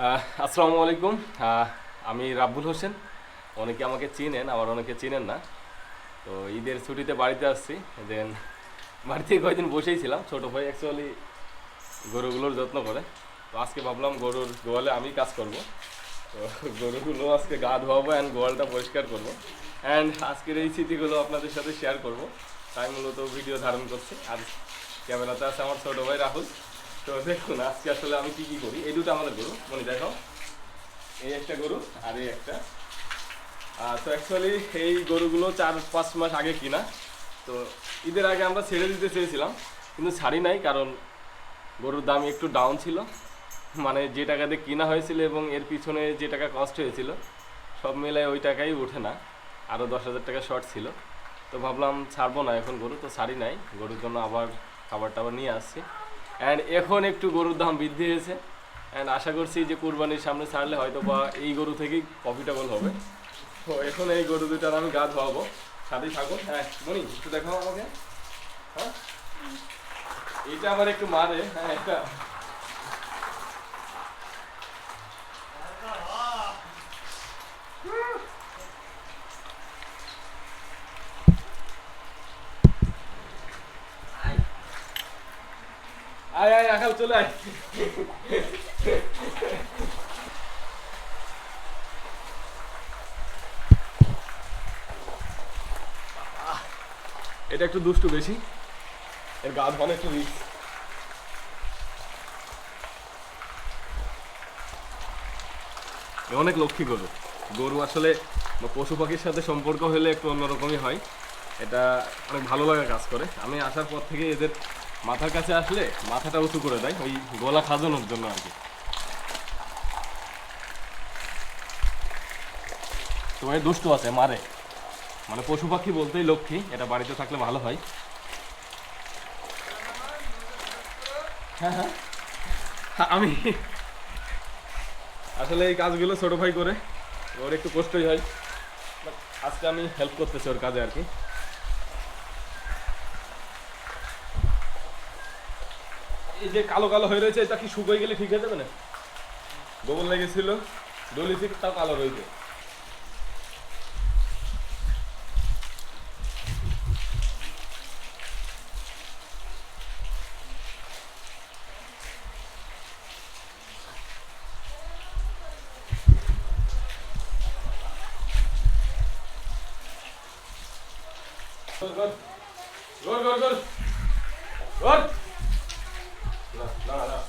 আসসালামু আলাইকুম। আমি রাব্বুল হোসেন। অনেকে আমাকে চিনেন, আবার অনেকে চিনেন না। তো ঈদের ছুটিতে বাড়িতে আসছি। দেন বাড়িতে কয়েকদিন বসেই ছিলাম ছোটো ভাই অ্যাকচুয়ালি গরুগুলোর যত্ন করে। তো আজকে ভাবলাম গরুর গোয়ালে আমি কাজ করব। তো গরুগুলো আজকে গা ধোয়াবো অ্যান্ড গোয়ালটা পরিষ্কার করব। অ্যান্ড আজকের এই স্মৃতিগুলো আপনাদের সাথে শেয়ার করব। তাই মূলত ভিডিও ধারণ করছি। আর ক্যামেরাতে আছে আমার ছোটো ভাই রাহুল। তো দেখুন, আজকে আসলে আমি কি কি করি? এই দুটো আমাদের গরু। মনে দেখো, এই একটা গরু আর এই একটা। তো অ্যাকচুয়ালি এই গরুগুলো চার পাঁচ মাস আগে কিনা। তো ঈদের আগে আমরা ছেড়ে দিতে চেয়েছিলাম, কিন্তু ছাড়ি নাই কারণ গরুর দাম একটু ডাউন ছিল। মানে যে টাকাতে কিনা হয়েছিল এবং এর পিছনে যে টাকা কষ্ট হয়েছিল, সব মিলায় ওই টাকাই ওঠে না। আরও দশ হাজার টাকা শর্ট ছিল। তো ভাবলাম ছাড়বো না এখন গরু, তো ছাড়ি নাই। গরুর জন্য আবার খাবার টাবার নিয়ে আসছি। অ্যান্ড এখন একটু গরুর দাম বৃদ্ধি হয়েছে। অ্যান্ড আশা করছি যে কুরবানির সামনে ছাড়লে হয়তো বা এই গরু থেকেই প্রফিটেবল হবে। তো এখন এই গরু দুটার আমি গা ধোয়াবো। সাথেই থাকো। হ্যাঁ মনি, একটু দেখাও আমাকে। হ্যাঁ? এটা আমার একটু মারে। হ্যাঁ একটা আয় আয় আকাল চলে আয়। এটা একটু দুষ্টু বেশি। এর গা ধোয়ানো একটু রিস্ক অনেক লক্ষ্মী গরু। গরু আসলে পশু পাখির সাথে সম্পর্ক হলে একটু অন্যরকমই হয়। এটা অনেক ভালো লাগা কাজ করে। আমি আসার পর থেকে এদের মাথার কাছে আসলে মাথাটা উঁচু করে দেয়, ওই গলা খাজানোর জন্য আর কি। তো এই দুষ্টু আছে, মারে। মানে পশু পাখি বলতেই লক্ষ্মী, এটা বাড়িতে থাকলে ভালো হয়। হ্যাঁ হ্যাঁ। আমি আসলে এই কাজগুলো ছোট ভাই করে, ওর একটু কষ্টই হয়। আজকে আমি হেল্প করতেছি ওর কাজে আর কি। এই যে কালো কালো হয়ে রয়েছে এটা কি শুকিয়ে গেলে ঠিক হয়ে যাবে না গোবর লেগেছিল ডলি থেকে তাও কালো রয়েছে Good, good. Good, good, No, no.